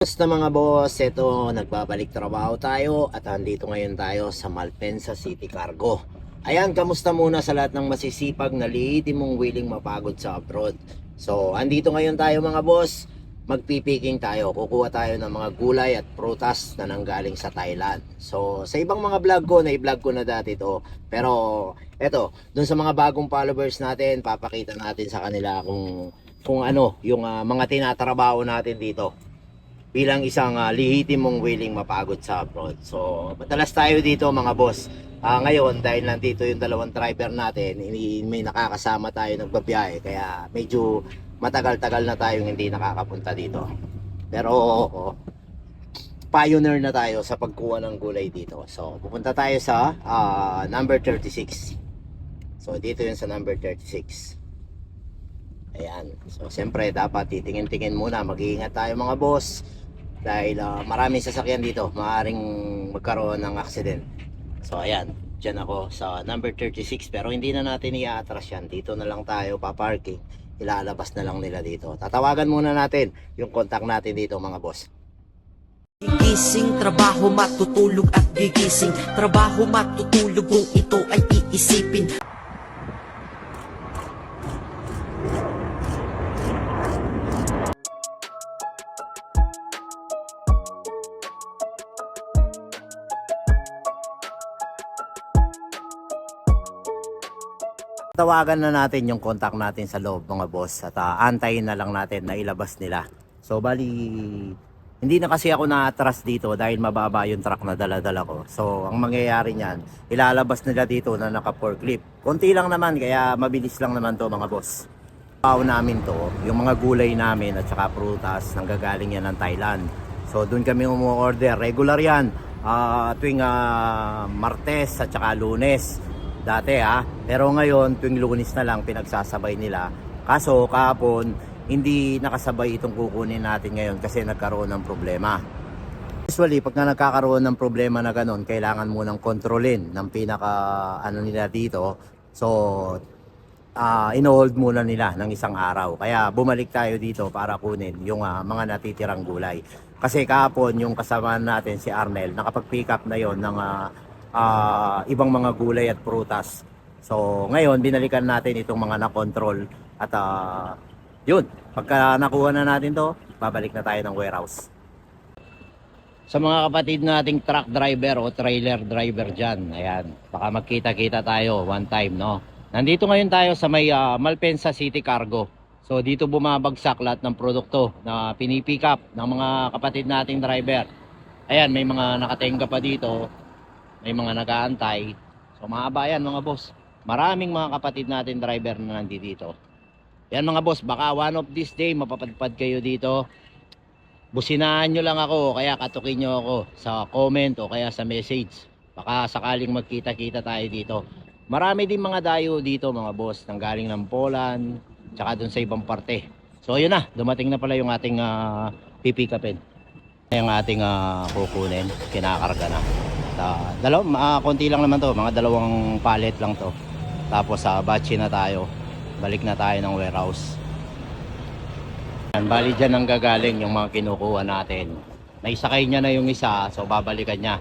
Basta mga boss, ito nagbabalik trabaho tayo at andito ngayon tayo sa Malpensa City Cargo. Ayan, kamusta muna sa lahat ng masisipag na liitin mong willing mapagod sa abroad. So, andito ngayon tayo mga boss, magpipiking tayo. Kukuha tayo ng mga gulay at prutas na nanggaling sa Thailand. So, sa ibang mga vlog ko, na-vlog ko na dati to. Pero, eto, dun sa mga bagong followers natin, papakita natin sa kanila kung kung ano, yung ah, mga tinatrabaho natin dito bilang isang uh, lihitimong willing mapagod sa abroad. So, madalas tayo dito mga boss. Ah, ngayon, dahil nandito yung dalawang driver natin, may nakakasama tayo nagbabiyahe. Kaya medyo matagal-tagal na tayong hindi nakakapunta dito. Pero, pioneer na tayo sa pagkuha ng gulay dito. So, pupunta tayo sa ah, number 36. So, dito yun sa number 36. Ayan. So, siyempre, dapat titingin-tingin muna. Mag-iingat tayo mga boss. Dahil ah, maraming sasakyan dito. Maaring magkaroon ng accident. So, ayan. Diyan ako sa number 36. Pero hindi na natin i-atras yan. Dito na lang tayo paparking. Ilalabas na lang nila dito. Tatawagan muna natin yung contact natin dito mga boss. Gigising, trabaho matutulog at gigising Trabaho matutulog kung ito ay iisipin Tawagan na natin yung contact natin sa loob mga boss at ah, antayin na lang natin na ilabas nila. So bali hindi na kasi ako na-atras dito dahil mababa yung truck na dala-dala ko. So ang mangyayari niyan, ilalabas nila dito na naka forklift. Konti lang naman kaya mabilis lang naman to mga boss. Pao namin to, yung mga gulay namin at saka prutas nanggagaling yan ng Thailand. So doon kami umu-order, regular yan. Ah, tuwing ah, Martes at saka Lunes dati ha. Pero ngayon, tuwing lunis na lang pinagsasabay nila. Kaso kahapon, hindi nakasabay itong kukunin natin ngayon kasi nagkaroon ng problema. Usually, pag na nagkakaroon ng problema na ganun, kailangan munang kontrolin ng pinaka ano nila dito. So, ah ino-hold muna nila ng isang araw. Kaya bumalik tayo dito para kunin yung ah, mga natitirang gulay. Kasi kahapon yung kasama natin si Arnel, nakapag-pick up na yon ng ah, ah, ibang mga gulay at prutas. So ngayon binalikan natin itong mga na-control at ah, yun, pagka nakuha na natin to, babalik na tayo ng warehouse. Sa mga kapatid nating truck driver o trailer driver dyan, ayan, baka magkita-kita tayo one time, no? Nandito ngayon tayo sa may ah, Malpensa City Cargo. So dito bumabagsak lahat ng produkto na pinipick up ng mga kapatid nating driver. Ayan, may mga nakatenga pa dito, may mga nag-aantay. So mahaba yan mga boss. Maraming mga kapatid natin driver na nandito dito. Yan mga boss, baka one of this day mapapadpad kayo dito. Businahan nyo lang ako, kaya katukin nyo ako sa comment o kaya sa message. Baka sakaling magkita-kita tayo dito. Marami din mga dayo dito mga boss, nang galing ng Poland, tsaka dun sa ibang parte. So yun na, dumating na pala yung ating uh, pipikapin. Yung ating ah, kukunin, kinakarga na. Uh, dalaw, ah, konti lang naman to, mga dalawang pallet lang to. Tapos sa batch na tayo, balik na tayo ng warehouse. Yan, bali dyan ang gagaling yung mga kinukuha natin. Naisakay niya na yung isa, so babalikan niya.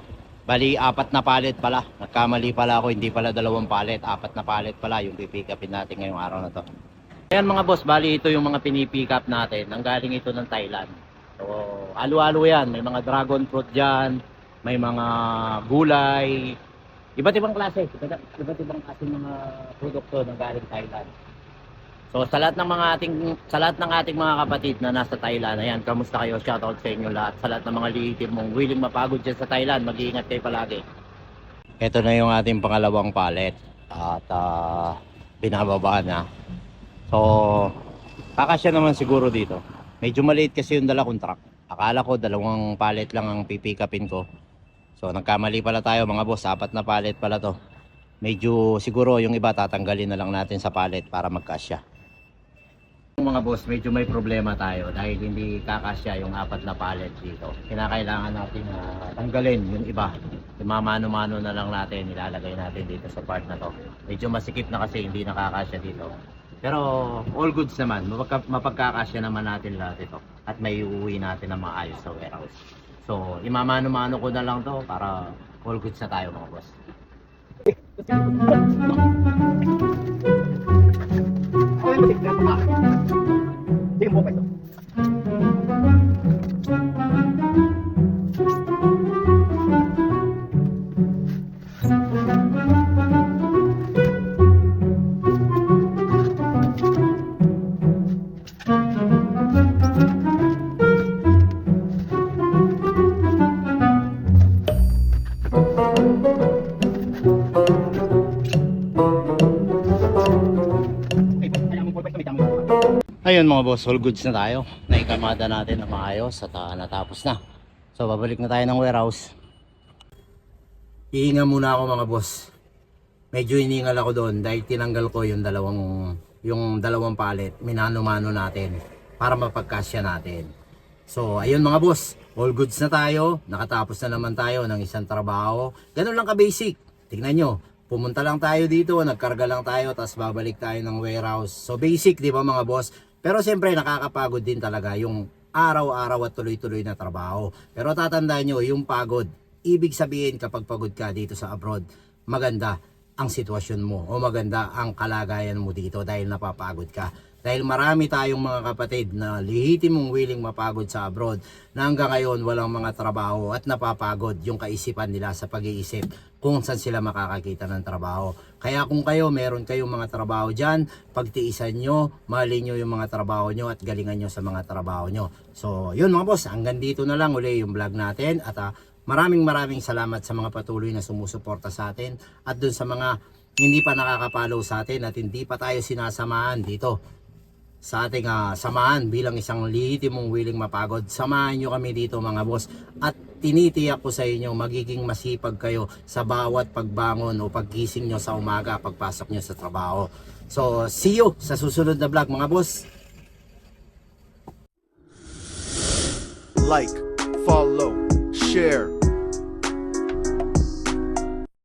Bali, apat na palet pala. Nagkamali pala ako, hindi pala dalawang palet. Apat na palet pala yung pipick upin natin ngayong araw na to. Ayan mga boss, bali ito yung mga pinipick up natin. Nanggaling ito ng Thailand. So, alo-alo yan. May mga dragon fruit dyan. May mga gulay. Iba't ibang klase. Iba't, ibang klase mga produkto na galing Thailand. So sa lahat ng mga ating sa lahat ng ating mga kapatid na nasa Thailand, ayan, kamusta kayo? Shoutout sa inyo lahat. Sa lahat ng mga liitim mong willing mapagod dyan sa Thailand, mag-iingat kayo palagi. Ito na yung ating pangalawang palet at ah, binababa na. So, kakasya naman siguro dito. Medyo maliit kasi yung dala kong truck. Akala ko dalawang palet lang ang pipikapin ko. So, nagkamali pala tayo mga boss. Apat na palet pala to. Medyo siguro yung iba tatanggalin na lang natin sa palet para magkasya. Mga boss, medyo may problema tayo dahil hindi kakasya yung apat na pallet dito. Kinakailangan natin ah, tanggalin yung iba. Imamano-mano na lang natin, ilalagay natin dito sa part na to. Medyo masikip na kasi hindi nakakasya dito. Pero all goods naman, mapagka, mapagkakasya naman natin lahat ito at may uuwi natin na maayos sa warehouse. So, imamano-mano ko na lang to para all goods na tayo mga boss. Ayun mga boss, all goods na tayo. Naikamada natin na maayos at ah, natapos na. So babalik na tayo ng warehouse. Iinga muna ako mga boss. Medyo iningal ako doon dahil tinanggal ko yung dalawang yung dalawang palet, minano-mano natin para mapagkasya natin. So ayun mga boss, all goods na tayo. Nakatapos na naman tayo ng isang trabaho. Ganun lang ka-basic. Tingnan nyo, pumunta lang tayo dito, nagkarga lang tayo, tapos babalik tayo ng warehouse. So basic, di ba mga boss? Pero siyempre nakakapagod din talaga yung araw-araw at tuloy-tuloy na trabaho. Pero tatandaan nyo, yung pagod, ibig sabihin kapag pagod ka dito sa abroad, maganda ang sitwasyon mo o maganda ang kalagayan mo dito dahil napapagod ka. Dahil marami tayong mga kapatid na lihitimong willing mapagod sa abroad na hanggang ngayon walang mga trabaho at napapagod yung kaisipan nila sa pag-iisip kung saan sila makakakita ng trabaho. Kaya kung kayo meron kayong mga trabaho dyan, pagtiisan nyo, mahalin nyo yung mga trabaho nyo at galingan nyo sa mga trabaho nyo. So yun mga boss, hanggang dito na lang uli yung vlog natin at ah, maraming maraming salamat sa mga patuloy na sumusuporta sa atin at dun sa mga hindi pa nakakapalaw sa atin at hindi pa tayo sinasamahan dito sa ating ah, samahan bilang isang lehitimong willing mapagod. Samahan nyo kami dito mga boss at tinitiyak ko sa inyo magiging masipag kayo sa bawat pagbangon o paggising nyo sa umaga pagpasok nyo sa trabaho. So, see you sa susunod na vlog mga boss. like, follow, share,